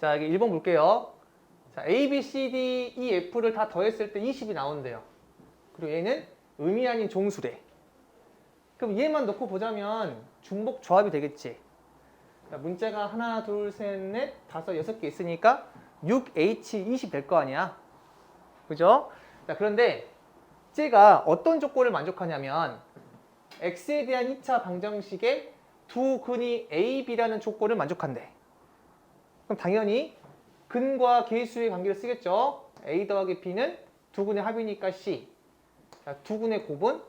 자, 여기 1번 볼게요. 자, A, B, C, D, E, F를 다 더했을 때 20이 나온대요. 그리고 얘는 의미 아닌 종수래. 그럼 얘만 놓고 보자면 중복 조합이 되겠지. 자, 문자가 하나, 둘, 셋, 넷, 다섯, 여섯 개 있으니까 6H 20 될 거 아니야. 그죠? 자, 그런데 쟤가 어떤 조건을 만족하냐면 x에 대한 2차 방정식에 두 근이 a, b라는 조건을 만족한대. 그럼 당연히 근과 계수의 관계를 쓰겠죠. a 더하기 b는 두 근의 합이니까 c. 자, 두 근의 곱은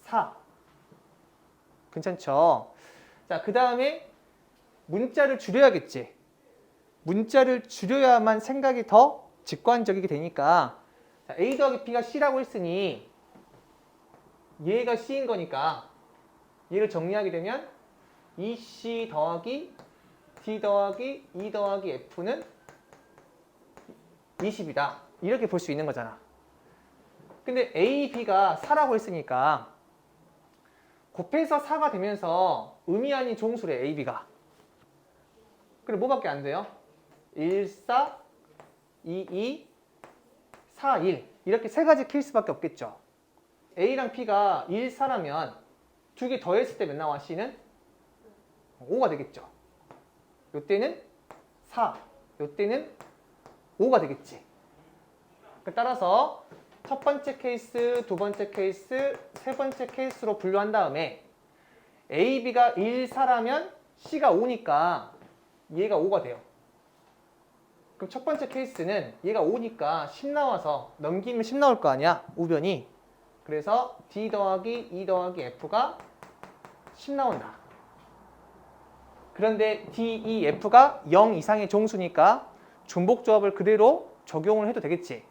4. 괜찮죠? 자, 그 다음에 문자를 줄여야겠지. 문자를 줄여야만 생각이 더 직관적이게 되니까 자, a 더하기 b가 c라고 했으니 얘가 c인 거니까 얘를 정리하게 되면 2c 더하기 d 더하기 e 더하기 f는 20이다. 이렇게 볼 수 있는 거잖아. 근데 a, b가 4라고 했으니까 곱해서 4가 되면서 의미 아닌 종수래 a, b가. 그럼 뭐밖에 안 돼요? 1, 4, 2, 2, 4, 1 이렇게 세 가지 케이스밖에 없겠죠. A랑 P가 1, 4라면 두 개 더했을 때 몇 나와 C는? 5가 되겠죠. 요때는 4, 요때는 5가 되겠지. 그 따라서 첫 번째 케이스, 두 번째 케이스, 세 번째 케이스로 분류한 다음에 A, B가 1, 4라면 C가 5니까 얘가 5가 돼요. 그럼 첫 번째 케이스는 얘가 5니까 10 나와서 넘기면 10 나올 거 아니야? 우변이. 그래서 D 더하기 E 더하기 F가 10 나온다. 그런데 D, E, F가 0 이상의 종수니까 중복 조합을 그대로 적용을 해도 되겠지.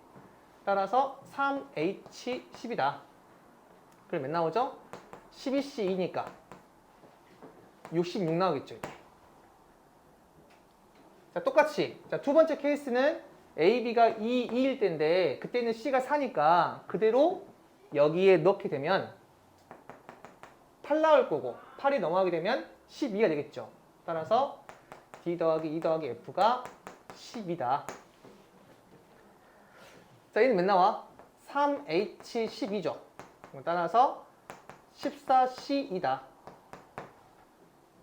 따라서 3H10이다. 그럼 몇 나오죠? 12C2니까 66 나오겠죠. 자, 똑같이. 자, 두 번째 케이스는 A, B가 2, 2일 때인데 그때는 C가 4니까 그대로 여기에 넣게 되면 8 나올 거고 8이 넘어가게 되면 12가 되겠죠. 따라서 D 더하기 E 더하기 F가 10이다. 자, 얘는 몇 나와? 3H12죠. 따라서 14C이다.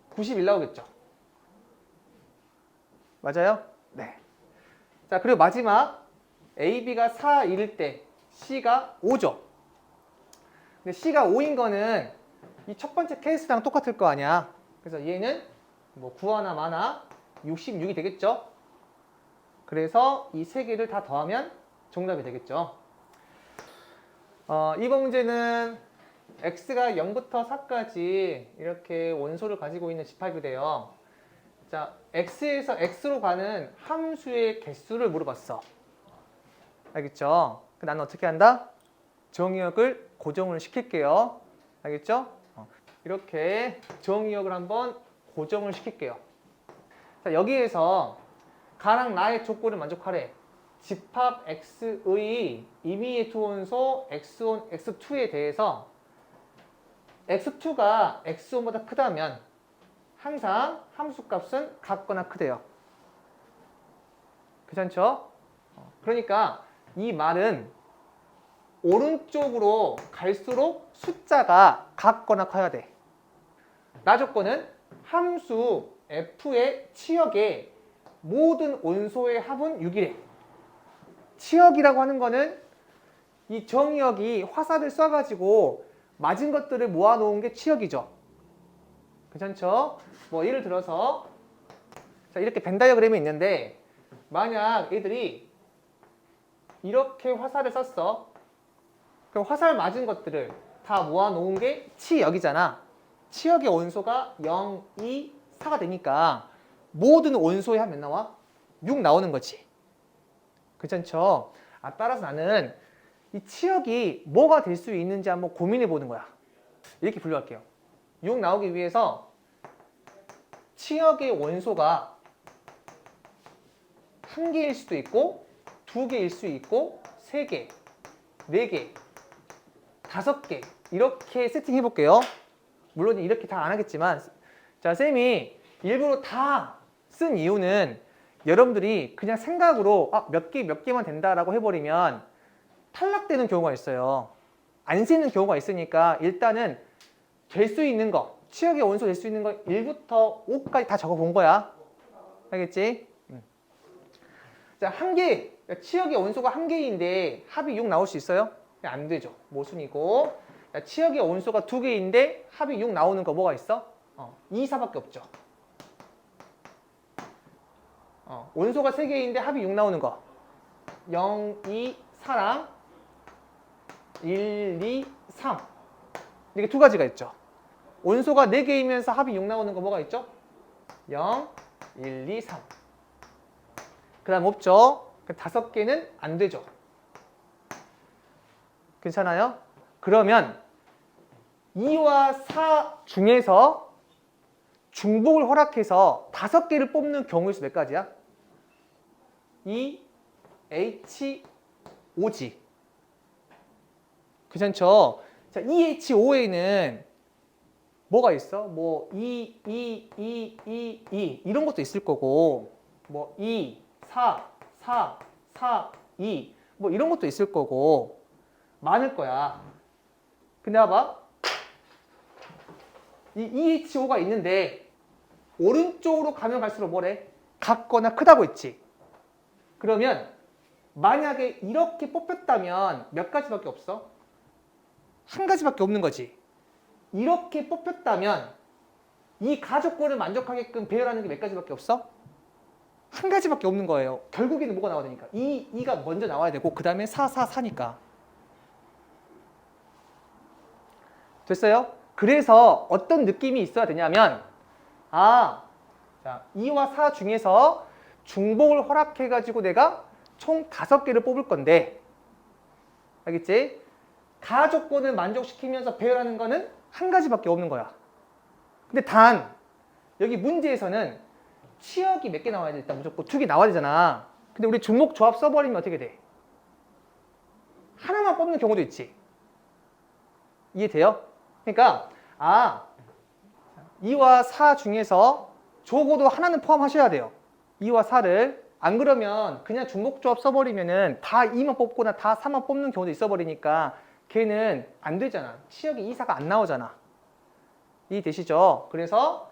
91 나오겠죠. 맞아요? 네. 자, 그리고 마지막 AB가 4일 때 C가 5죠. 근데 C가 5인 거는 이 첫 번째 케이스랑 똑같을 거 아니야. 그래서 얘는 뭐 구하나 마나 66이 되겠죠. 그래서 이 세 개를 다 더하면 정답이 되겠죠. 어, 이번 문제는 x가 0부터 4까지 이렇게 원소를 가지고 있는 집합이 돼요. 자, x에서 x로 가는 함수의 개수를 물어봤어. 알겠죠? 그 나는 어떻게 한다? 정의역을 고정을 시킬게요. 알겠죠? 어, 이렇게 정의역을 한번 고정을 시킬게요. 자, 여기에서 가랑 나의 조건을 만족하래. 집합 x의 임의의 투원소 x1, x2에 대해서 x2가 x1보다 크다면 항상 함수값은 같거나 크대요. 괜찮죠? 어, 그러니까 이 말은 오른쪽으로 갈수록 숫자가 같거나 커야 돼. 나 조건은 함수 f의 치역의 모든 온소의 합은 6이래. 치역이라고 하는 거는 이 정역이 화살을 쏴가지고 맞은 것들을 모아놓은 게 치역이죠. 괜찮죠? 뭐 예를 들어서 자 이렇게 벤 다이어그램이 있는데 만약 애들이 이렇게 화살을 쐈어. 그럼 화살 맞은 것들을 다 모아놓은 게 치역이잖아. 치역의 원소가 0, 2, 4가 되니까 모든 원소의 합몇 나와? 6 나오는 거지. 괜찮죠? 아, 따라서 나는 이 치역이 뭐가 될 수 있는지 한번 고민해 보는 거야. 이렇게 분류할게요. 6 나오기 위해서 치역의 원소가 한 개일 수도 있고 두 개일 수 있고 세 개, 네 개, 다섯 개 이렇게 세팅해 볼게요. 물론 이렇게 다 안 하겠지만 자 쌤이 일부러 다 쓴 이유는 여러분들이 그냥 생각으로 아, 몇 개, 몇 개만 된다라고 해버리면 탈락되는 경우가 있어요. 안 세는 경우가 있으니까 일단은 될 수 있는 거, 치역의 원소 될 수 있는 거 1부터 5까지 다 적어본 거야. 알겠지? 음. 자, 한 개, 치역의 원소가 한 개인데 합이 6 나올 수 있어요? 네, 안 되죠. 모순이고. 자, 치역의 원소가 두 개인데 합이 6 나오는 거 뭐가 있어? 어, 2, 4밖에 없죠. 어, 원소가 세 개인데 합이 6 나오는 거. 0, 2, 4랑 1, 2, 3. 이게 두 가지가 있죠. 원소가 4개이면서 합이 6 나오는 거 뭐가 있죠? 0, 1, 2, 3. 그 다음 없죠? 그 다섯 개는 안 되죠. 괜찮아요? 그러면 2와 4 중에서 중복을 허락해서 다섯 개를 뽑는 경우의 수 몇 가지야? E, H, O지. 괜찮죠? 자, EHO에는 뭐가 있어? 뭐 E, E, E, E, E 이런 것도 있을 거고 뭐 2, 4, 4, 4, 2 뭐 이런 것도 있을 거고 많을 거야. 근데 봐봐. 이 EHO가 있는데 오른쪽으로 가면 갈수록 뭐래? 같거나 크다고 했지. 그러면 만약에 이렇게 뽑혔다면 몇 가지밖에 없어? 한 가지밖에 없는 거지. 이렇게 뽑혔다면 이 가족권을 만족하게끔 배열하는 게 몇 가지밖에 없어? 한 가지밖에 없는 거예요. 결국에는 뭐가 나와야 되니까. 이, 이가 먼저 나와야 되고 그 다음에 4, 4, 4니까. 됐어요? 그래서 어떤 느낌이 있어야 되냐면 아, 자, 2와 4 중에서 중복을 허락해가지고 내가 총 다섯 개를 뽑을 건데 알겠지? 가족권을 만족시키면서 배열하는 거는 한 가지밖에 없는 거야. 근데 단 여기 문제에서는 치역이 몇 개 나와야 돼? 일단 무조건 두 개 나와야 되잖아. 근데 우리 중복 조합 써버리면 어떻게 돼? 하나만 뽑는 경우도 있지. 이해돼요? 그러니까 아 2와 4 중에서 적어도 하나는 포함하셔야 돼요. 2와 4를 안 그러면 그냥 중복 조합 써버리면은 다 2만 뽑거나 다 3만 뽑는 경우도 있어버리니까 걔는 안 되잖아. 치역이 2, 4가 안 나오잖아. 이해되시죠? 그래서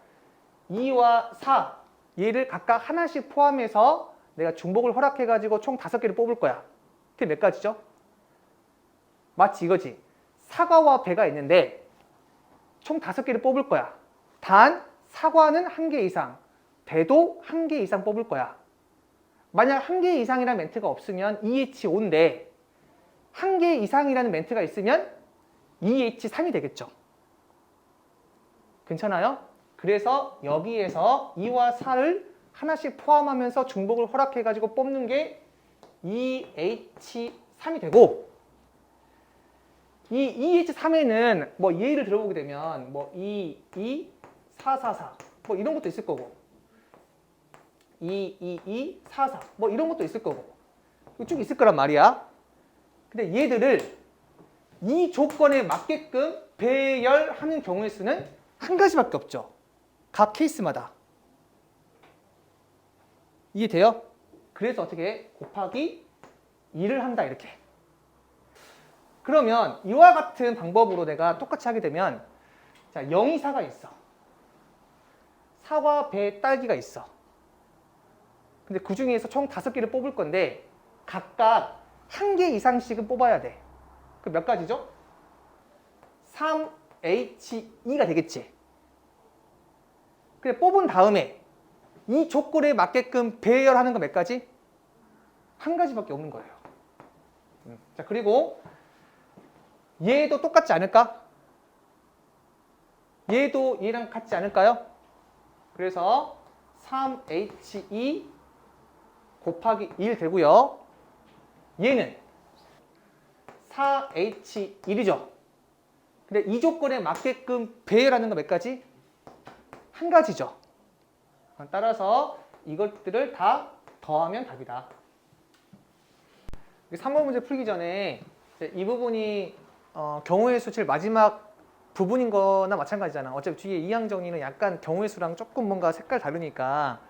2와 4 얘를 각각 하나씩 포함해서 내가 중복을 허락해가지고 총 다섯 개를 뽑을 거야. 그게 몇 가지죠? 마치 이거지. 사과와 배가 있는데 총 다섯 개를 뽑을 거야. 단 사과는 한 개 이상, 배도 한 개 이상 뽑을 거야. 만약 한 개 이상이라는 멘트가 없으면 EH5인데 한 개 이상이라는 멘트가 있으면 EH3이 되겠죠. 괜찮아요? 그래서 여기에서 2와 4를 하나씩 포함하면서 중복을 허락해가지고 뽑는 게 EH3이 되고 이 EH3에는 뭐 예를 들어보게 되면 뭐 2, 2, 4, 4, 4, 뭐 이런 것도 있을 거고 2, 2, 2, 4, 4, 뭐 이런 것도 있을 거고 쭉 있을 거란 말이야. 근데 얘들을 이 조건에 맞게끔 배열하는 경우의 수는 한 가지밖에 없죠. 각 케이스마다. 이해돼요? 그래서 어떻게 곱하기 2를 한다 이렇게. 그러면 이와 같은 방법으로 내가 똑같이 하게 되면 자, 0, 2, 4가 있어. 사과, 배, 딸기가 있어. 근데 그 중에서 총 다섯 개를 뽑을 건데 각각 한 개 이상씩은 뽑아야 돼. 그 몇 가지죠? 3H2가 되겠지. 그래 뽑은 다음에 이 조건에 맞게끔 배열하는 거 몇 가지? 한 가지밖에 없는 거예요. 음, 자 그리고 얘도 똑같지 않을까? 얘도 얘랑 같지 않을까요? 그래서 3H2 곱하기 1 되고요. 얘는 4H1이죠. 근데 이 조건에 맞게끔 배열하는 거 몇 가지? 한 가지죠. 따라서 이것들을 다 더하면 답이다. 3번 문제 풀기 전에 이 부분이 어, 경우의 수 제일 마지막 부분인 거나 마찬가지잖아. 어차피 뒤에 이항 정리는 약간 경우의 수랑 조금 뭔가 색깔 다르니까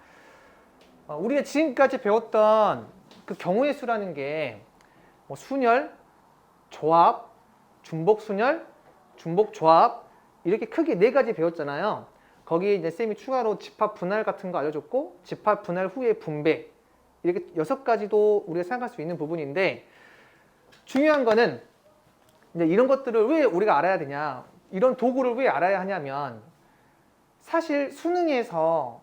어, 우리가 지금까지 배웠던 그 경우의 수라는 게 뭐 순열, 조합, 중복 순열, 중복 조합 이렇게 크게 네 가지 배웠잖아요. 거기에 이제 쌤이 추가로 집합 분할 같은 거 알려줬고 집합 분할 후의 분배 이렇게 여섯 가지도 우리가 생각할 수 있는 부분인데 중요한 거는 이제 이런 것들을 왜 우리가 알아야 되냐 이런 도구를 왜 알아야 하냐면 사실 수능에서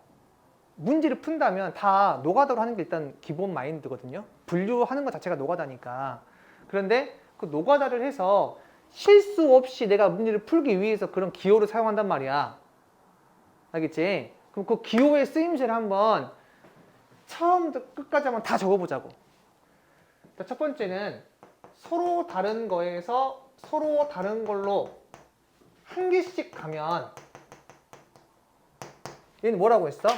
문제를 푼다면 다 노가다로 하는 게 일단 기본 마인드거든요. 분류하는 것 자체가 노가다니까. 그런데 그 노가다를 해서 실수 없이 내가 문제를 풀기 위해서 그런 기호를 사용한단 말이야. 알겠지? 그럼 그 기호의 쓰임새를 한번 처음부터 끝까지 한번 다 적어보자고. 자, 첫 번째는 서로 다른 거에서 서로 다른 걸로 한 개씩 가면 얘는 뭐라고 했어?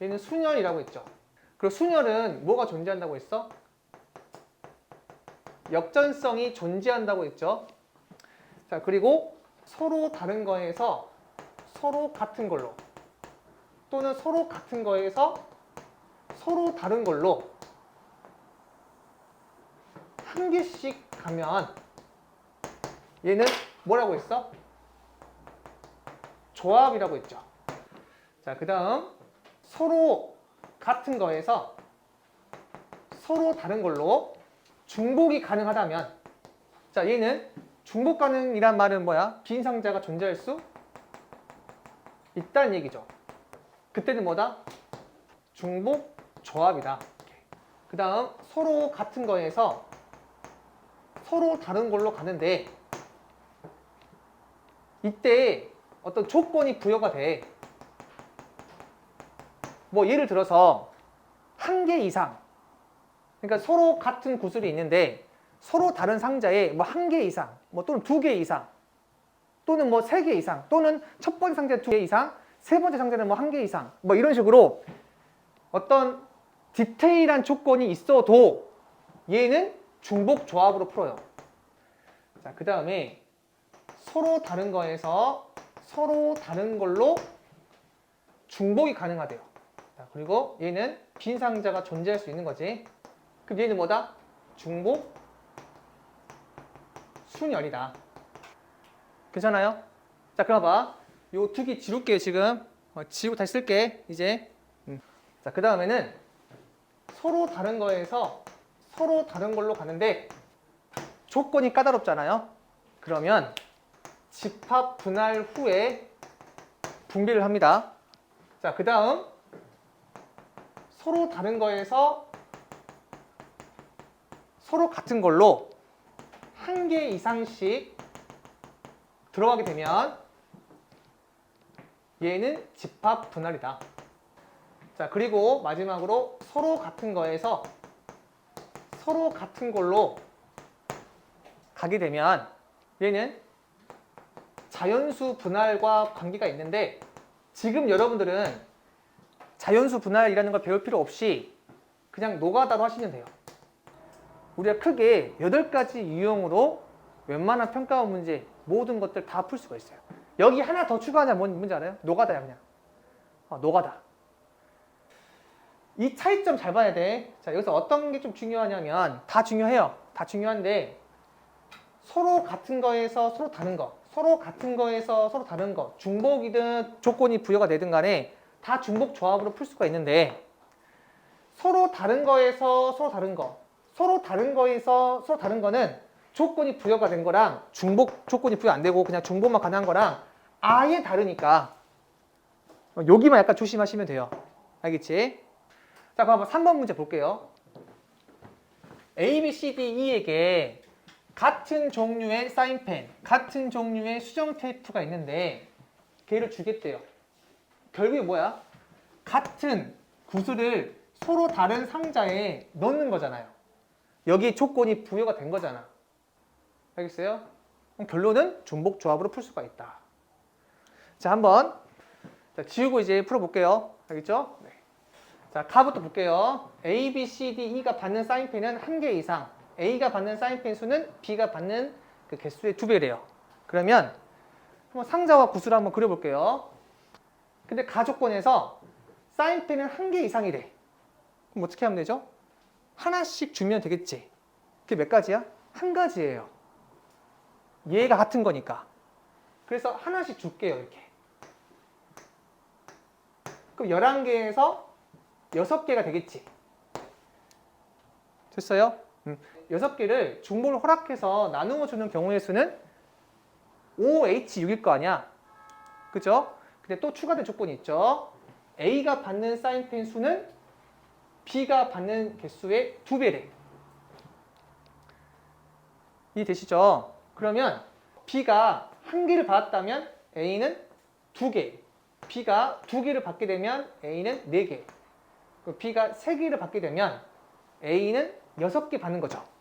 얘는 순열이라고 했죠. 그리고 순열은 뭐가 존재한다고 했어? 역전성이 존재한다고 했죠. 자, 그리고 서로 다른 거에서 서로 같은 걸로 또는 서로 같은 거에서 서로 다른 걸로 한 개씩 가면 얘는 뭐라고 했어? 조합이라고 했죠. 자, 그 다음 서로 같은 거에서 서로 다른 걸로 중복이 가능하다면 자, 얘는 중복 가능이란 말은 뭐야? 비인상자가 존재할 수 있다는 얘기죠. 그때는 뭐다? 중복 조합이다. 그 다음 서로 같은 거에서 서로 다른 걸로 가는데 이때 어떤 조건이 부여가 돼. 뭐 예를 들어서 한 개 이상 그러니까 서로 같은 구슬이 있는데 서로 다른 상자에 뭐 한 개 이상 뭐 또는 두 개 이상 또는 뭐 세 개 이상 또는 첫 번째 상자에 두개 이상 세 번째 상자는 뭐 한 개 이상 뭐 이런 식으로 어떤 디테일한 조건이 있어도 얘는 중복 조합으로 풀어요. 자, 그 다음에 서로 다른 거에서 서로 다른 걸로 중복이 가능하대요. 자, 그리고 얘는 빈 상자가 존재할 수 있는 거지. 그럼 얘는 뭐다? 중복 순열이다. 괜찮아요? 자, 그럼 봐. 요 두개 지울게 지금. 어, 지우고 다시 쓸게 이제. 음. 자, 그 다음에는 서로 다른 거에서 서로 다른 걸로 가는데 조건이 까다롭잖아요. 그러면 집합 분할 후에 분배를 합니다. 자, 그 다음 서로 다른 거에서 서로 같은 걸로 한 개 이상씩 들어가게 되면 얘는 집합 분할이다. 자, 그리고 마지막으로 서로 같은 거에서 서로 같은 걸로 가게 되면 얘는 자연수 분할과 관계가 있는데 지금 여러분들은 자연수 분할이라는 걸 배울 필요 없이 그냥 노가다로 하시면 돼요. 우리가 크게 8가지 유형으로 웬만한 평가원 문제 모든 것들 다 풀 수가 있어요. 여기 하나 더 추가하냐 뭔 문제 알아요? 노가다야 그냥. 어, 노가다. 이 차이점 잘 봐야 돼. 자, 여기서 어떤 게 좀 중요하냐면 다 중요해요. 다 중요한데 서로 같은 거에서 서로 다른 거, 서로 같은 거에서 서로 다른 거, 중복이든 조건이 부여가 되든 간에 다 중복 조합으로 풀 수가 있는데 서로 다른 거에서 서로 다른 거, 서로 다른 거에서 서로 다른 거는 조건이 부여가 된 거랑 중복 조건이 부여 안 되고 그냥 중복만 가능한 거랑 아예 다르니까 여기만 약간 조심하시면 돼요. 알겠지? 자, 그럼 한번 3번 문제 볼게요. A, B, C, D, E에게 같은 종류의 사인펜, 같은 종류의 수정 테이프가 있는데 걔를 주겠대요. 결국에 뭐야? 같은 구슬을 서로 다른 상자에 넣는 거잖아요. 여기 조건이 부여가 된 거잖아. 알겠어요? 그럼 결론은 중복 조합으로 풀 수가 있다. 자, 한번 자, 지우고 이제 풀어볼게요. 알겠죠? 네. 자, 가부터 볼게요. A, B, C, D, E가 받는 사인펜은 한 개 이상. A가 받는 사인펜 수는 B가 받는 그 개수의 두 배래요. 그러면 한번 상자와 구슬을 한번 그려볼게요. 근데 가조건에서 사인펜은 한 개 이상이래. 그럼 어떻게 하면 되죠? 하나씩 주면 되겠지. 그게 몇 가지야? 한 가지예요. 얘가 같은 거니까. 그래서 하나씩 줄게요, 이렇게. 그럼 11개에서 6개가 되겠지. 됐어요? 음. 6개를 중복을 허락해서 나누어 주는 경우의 수는 OH6일 거 아니야. 그죠? 근데 또 추가된 조건이 있죠. A가 받는 사인펜 수는 B가 받는 개수의 두 배래. 이해되시죠? 그러면 B가 한 개를 받았다면 A는 두 개. B가 두 개를 받게 되면 A는 네 개. B가 세 개를 받게 되면 A는 여섯 개 받는 거죠.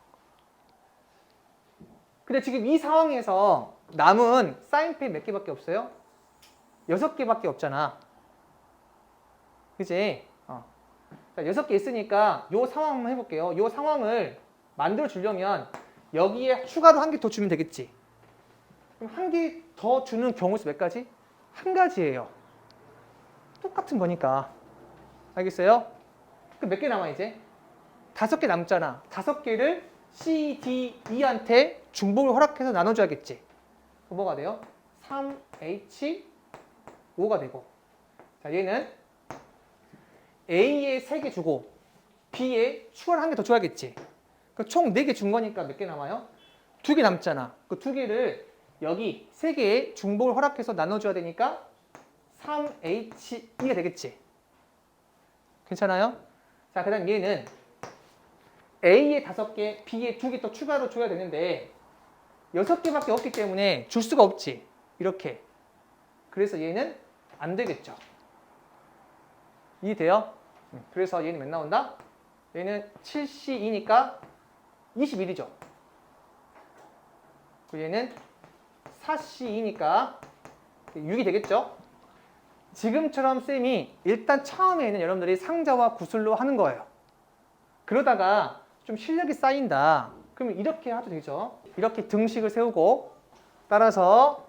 근데 지금 이 상황에서 남은 사인펜 몇 개밖에 없어요? 여섯 개밖에 없잖아. 그지? 어. 자, 여섯 개 있으니까 요 상황 한번 해볼게요. 요 상황을 만들어 주려면 여기에 추가로 한 개 더 주면 되겠지. 그럼 한 개 더 주는 경우 수 몇 가지? 한 가지예요. 똑같은 거니까. 알겠어요? 그럼 몇개 남아 이제? 다섯 개 남잖아. 다섯 개를 C, D, E한테 중복을 허락해서 나눠줘야겠지. 뭐가 돼요? 3H, 5가 되고. 자, 얘는 A에 3개 주고 B에 추가로 한개 더 줘야겠지. 그총 4개 준 거니까 몇 개 남아요? 2개 남잖아. 그 2개를 여기 3개에 중복을 허락해서 나눠줘야 되니까 3H2가 되겠지. 괜찮아요? 자, 그 다음 얘는 A에 5개, B에 2개 또 추가로 줘야 되는데 6개밖에 없기 때문에 줄 수가 없지. 이렇게. 그래서 얘는 안 되겠죠. 이해돼요? 음, 그래서 얘는 몇 나온다? 얘는 7C2니까 21이죠. 그리고 얘는 4C2니까 6이 되겠죠? 지금처럼 쌤이 일단 처음에는 여러분들이 상자와 구슬로 하는 거예요. 그러다가 좀 실력이 쌓인다. 그러면 이렇게 해도 되죠. 이렇게 등식을 세우고 따라서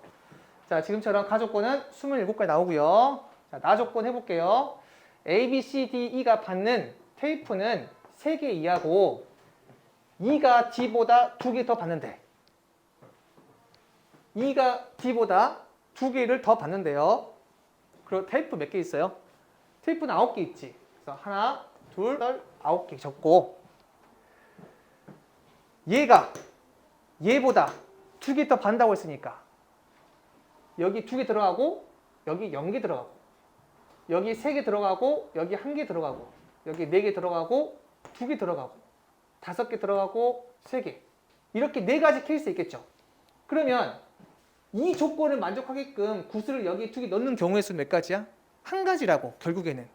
자 지금처럼 가조건은 27가지 나오고요. 자, 나조건 해볼게요. A, B, C, D, E가 받는 테이프는 3개 이하고 E가 D보다 2개 더 받는데 E가 D보다 2개를 더 받는데요. 그리고 테이프 몇 개 있어요? 테이프는 9개 있지. 그래서 하나, 둘, 셋, 아홉 개 적고 얘가 얘보다 두 개더 받는다고 했으니까 여기 두 개 들어가고 여기 0개 들어가고 여기 세 개 들어가고 여기 한 개 들어가고 여기 네 개 들어가고 두 개 들어가고 다섯 개 들어가고 세 개 이렇게 네 가지 케이스 있겠죠. 그러면 이 조건을 만족하게끔 구슬을 여기 두 개 넣는 경우의 수는 몇 가지야? 한 가지라고 결국에는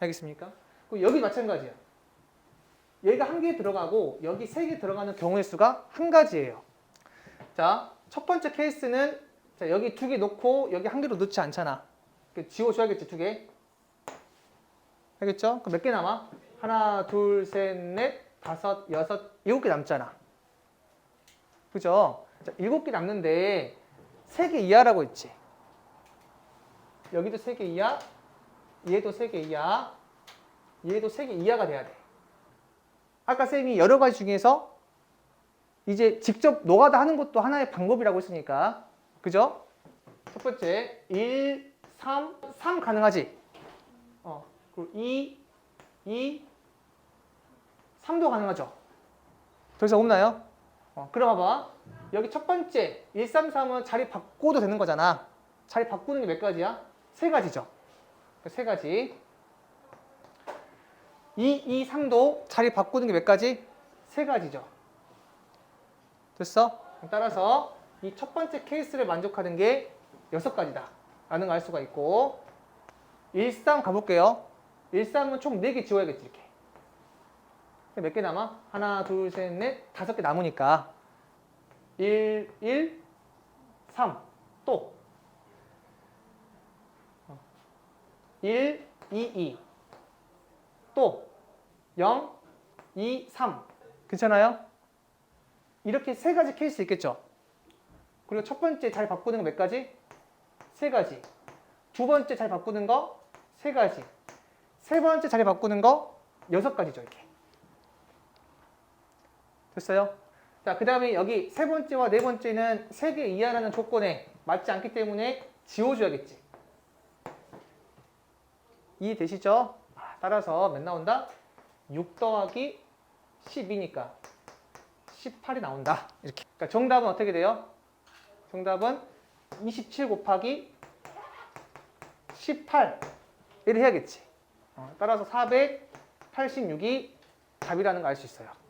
알겠습니까? 그럼 여기 마찬가지야. 얘가 한 개 들어가고 여기 세 개 들어가는 경우의 수가 한 가지예요. 자, 첫 번째 케이스는 자, 여기 두 개 놓고 여기 한 개로 넣지 않잖아. 그 지워줘야겠지, 두 개. 알겠죠? 그럼 몇 개 남아? 하나, 둘, 셋, 넷, 다섯, 여섯, 일곱 개 남잖아. 그죠? 자, 일곱 개 남는데 세 개 이하라고 했지. 여기도 세 개 이하, 얘도 세 개 이하, 얘도 세 개 이하가 돼야 돼. 아까 쌤이 여러 가지 중에서 이제 직접 노가다 하는 것도 하나의 방법이라고 했으니까 그죠? 첫 번째 1, 3, 3 가능하지? 어, 그리고 2, 2, 3도 가능하죠? 더 이상 없나요? 어, 그럼 봐봐 여기 첫 번째 1, 3, 3은 자리 바꿔도 되는 거잖아 자리 바꾸는 게 몇 가지야? 세 가지죠 그세 가지 2, 2, 3도 자리 바꾸는 게 몇 가지? 세 가지죠. 됐어? 따라서 이 첫 번째 케이스를 만족하는 게 여섯 가지다. 라는 걸 알 수가 있고 1, 3 가볼게요. 1, 3은 총 4개 지워야겠지, 이렇게. 몇 개 남아? 하나, 둘, 셋, 넷, 다섯 개 남으니까 1, 1, 3, 또 1, 2, 2, 또 0, 2, 3 괜찮아요? 이렇게 세 가지 케이스 있겠죠? 그리고 첫 번째 잘 바꾸는 거 몇 가지? 세 가지 두 번째 잘 바꾸는 거 세 가지 세 번째 자리 바꾸는 거 여섯 가지죠, 이렇게. 됐어요? 자, 그 다음에 여기 세 번째와 네 번째는 세 개 이하라는 조건에 맞지 않기 때문에 지워줘야겠지. 이해되시죠? 아, 따라서 몇 나온다? 6 더하기 12니까 18이 나온다. 이렇게. 그러니까 정답은 어떻게 돼요? 정답은 27 곱하기 18. 이를 해야겠지. 어, 따라서 486이 답이라는 걸알수 있어요.